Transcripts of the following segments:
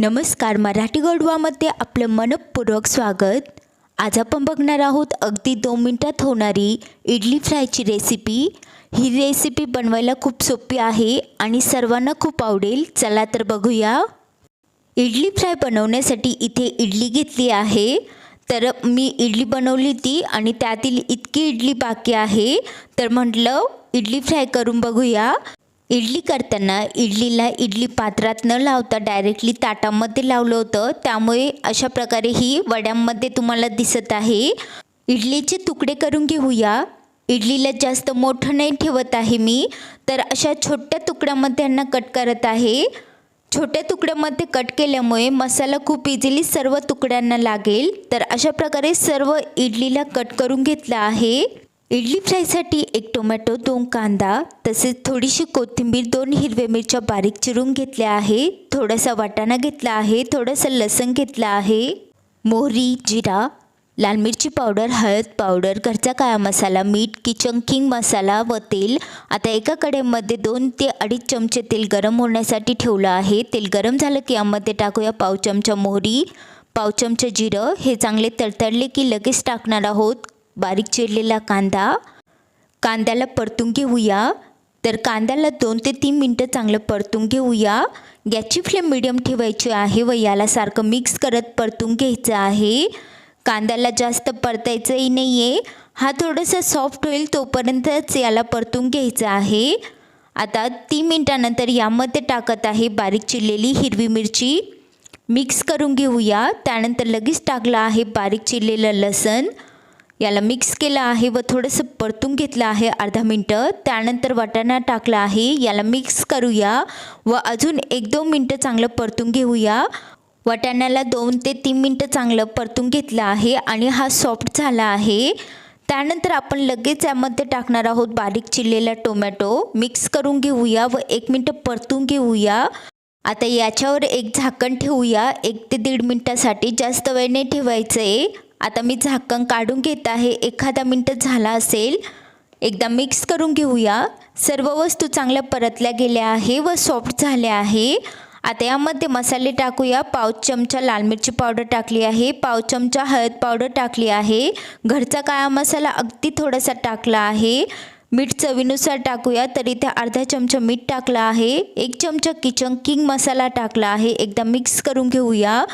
नमस्कार मराठी गडवामध्ये आपलं मनपूर्वक स्वागत. आज आपण बघणार आहोत अगदी दोन मिनटात होणारी इडली फ्रायची रेसिपी ही रेसिपी बनवायला खूप सोपी आहे आणि सर्वांना खूप आवडेल. चला तर बघूया. इडली फ्राय बनवण्यासाठी इथे इडली घेतली आहे. तर मी इडली बनवली ती आणि त्यातील इतकी इडली बाकी आहे. तर म्हटलं इडली फ्राय करून बघूया. इडली करताना इडलीला इडली पात्रात न लावता डायरेक्टली ताटामध्ये लावलं होतं. त्यामुळे अशा प्रकारे ही वड्यांमध्ये तुम्हाला दिसत आहे. इडलीचे तुकडे करून घेऊया. इडलीला जास्त मोठं नाही ठेवत आहे मी तर अशा छोट्या तुकड्यामध्ये यांना कट करत आहे. छोट्या तुकड्यामध्ये कट केल्यामुळे मसाला खूप इझिली सर्व तुकड्यांना लागेल. तर अशा प्रकारे सर्व इडलीला कट करून घेतलं आहे. इडली फ्रायसाठी एक टोमॅटो दोन कांदा तसेच थोडीशी कोथिंबीर दोन हिरव्या मिरच्या बारीक चिरून घेतल्या आहे. थोडासा वाटाणा घेतला आहे. थोडंसं लसण घेतलं आहे. मोहरी जिरा लाल मिरची पावडर हळद पावडर घरचा काळा मसाला मीठ किचन किंग मसाला व तेल. आता एका कडेमध्ये दोन ते अडीच चमचे तेल गरम होण्यासाठी ठेवलं आहे. तेल गरम झालं की यामध्ये टाकूया पाव चमचा मोहरी पाव चमचा जिरं. हे चांगले तडतडले की लगेच टाकणार आहोत. बारीक चिरलेला कांदा. कांद्याला परतून घेऊया. तर कांद्याला दोन ते तीन मिनटं चांगलं परतून घेऊया. गॅसची फ्लेम मिडियम ठेवायची आहे व याला सारखं मिक्स करत परतून घ्यायचं आहे. कांद्याला जास्त परतायचंही नाही आहे हा थोडंसं सॉफ्ट होईल तोपर्यंतच याला परतून घ्यायचं आहे. आता तीन मिनटानंतर यामध्ये टाकत आहे बारीक चिरलेली हिरवी मिरची. मिक्स करून घेऊया. त्यानंतर लगेच टाकलं आहे बारीक चिरलेलं लसण. याला मिक्स केलं आहे व थोडंसं परतून घेतलं आहे अर्धा मिनटं. त्यानंतर वाटाणा टाकला आहे. याला मिक्स करूया व अजून एक दोन मिनटं चांगलं परतून घेऊया. वाटाण्याला दोन ते तीन मिनटं चांगलं परतून घेतलं आहे आणि हा सॉफ्ट झाला आहे. त्यानंतर आपण लगेच यामध्ये टाकणार आहोत बारीक चिरलेला टोमॅटो मिक्स करून घेऊया व एक मिनटं परतून घेऊया. आता याच्यावर एक झाकण ठेवूया. एक ते दीड मिनटासाठी जास्त वेळ नाही ठेवायचं आहे आता मी झाकण काढून घेत आहे. एखादा मिनटं झाला असेल एकदा मिक्स करून घेऊया. सर्व वस्तू चांगल्या परतल्या गेल्या आहे व सॉफ्ट झाल्या आहे. आता यामध्ये मसाले टाकूया. पाव चमचा लाल मिरची पावडर टाकली आहे. पाव चमचा हळद पावडर टाकली आहे. घरचा काळा मसाला अगदी थोडासा टाकला आहे. मीठ चवीनुसार टाकूया. तर इथे अर्धा चमचा मीठ टाकला आहे. एक चमचा किचन किंग मसाला टाकला आहे. एकदा मिक्स करून घेऊया.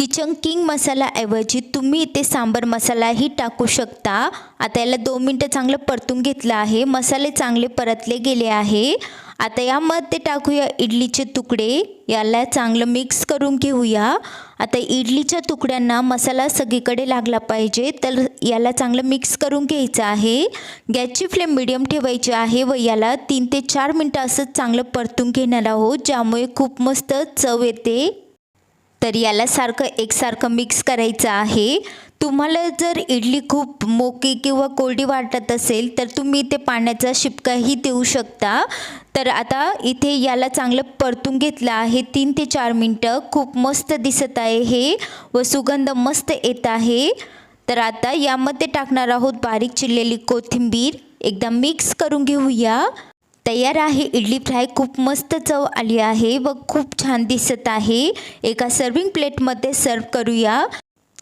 किचन किंग मसालाऐवजी तुम्ही इथे सांबर मसालाही टाकू शकता. आता याला दोन मिनटं चांगलं परतून घेतलं आहे. मसाले चांगले परतले गेले आहे. आता यामध्ये टाकूया इडलीचे तुकडे. याला चांगलं मिक्स करून घेऊया. आता इडलीच्या तुकड्यांना मसाला सगळीकडे लागला पाहिजे. तर याला चांगलं मिक्स करून घ्यायचं आहे. गॅसची फ्लेम मिडियम ठेवायची आहे व याला तीन ते चार मिनटं असंच चांगलं परतून घेणार आहोत ज्यामुळे खूप मस्त चव येते. तर याला सारखं एकसारखं मिक्स करायचं आहे. तुम्हाला जर इडली खूप मोकी किंवा कोरडी वाटत असेल तर तुम्ही इथे पाण्याचा शिपकाही देऊ शकता. तर आता इथे याला चांगलं परतून घेतलं आहे. तीन ते चार मिनटं खूप मस्त दिसत आहे हे. व सुगंध मस्त येत आहे. तर आता यामध्ये टाकणार आहोत बारीक चिरलेली कोथिंबीर. एकदा मिक्स करून घेऊया. तयार आहे. इडली फ्राय खूप मस्त चव आली आहे. व खूप छान दिसत आहे. एका सर्विंग प्लेटमध्ये सर्व करूया.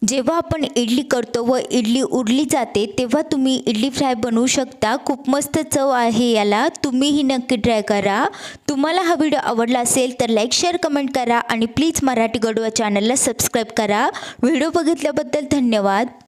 जेव्हा आपण इडली करतो व इडली उरली जाते तेव्हा तुम्ही इडली फ्राय बनवू शकता. खूप मस्त चव आहे याला. तुम्हीही नक्की ट्राय करा. तुम्हाला हा व्हिडिओ आवडला असेल तर लाईक शेअर कमेंट करा आणि प्लीज मराठी गडवा चॅनलला सबस्क्राईब करा. व्हिडिओ बघितल्याबद्दल धन्यवाद.